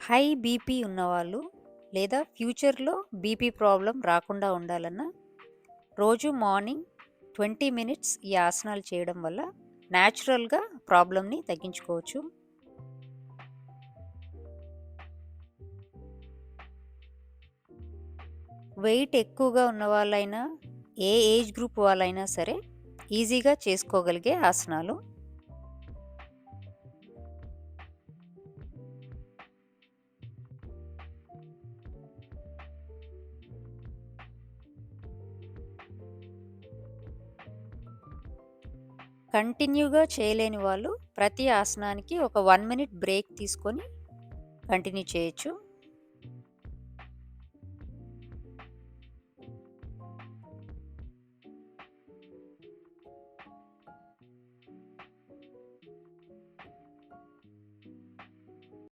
High BP ఉన్నవాళ్ళు లేదా ఫ్యూచర్‌లో బీపీ ప్రాబ్లం రాకుండా ఉండాలన్నా, రోజు మార్నింగ్ 20 మినిట్స్ ఈ ఆసనాలు చేయడం వల్ల న్యాచురల్‌గా ప్రాబ్లమ్‌ని తగ్గించుకోవచ్చు. వెయిట్ ఎక్కువగా ఉన్న వాళ్ళైనా ఏ ఏజ్ గ్రూప్ వాళ్ళైనా సరే ఈజీగా చేసుకోగలిగే ఆసనాలు. కంటిన్యూగా చేయలేని వాళ్ళు ప్రతి ఆసనానికి ఒక వన్ మినిట్ బ్రేక్ తీసుకొని కంటిన్యూ చేయొచ్చు.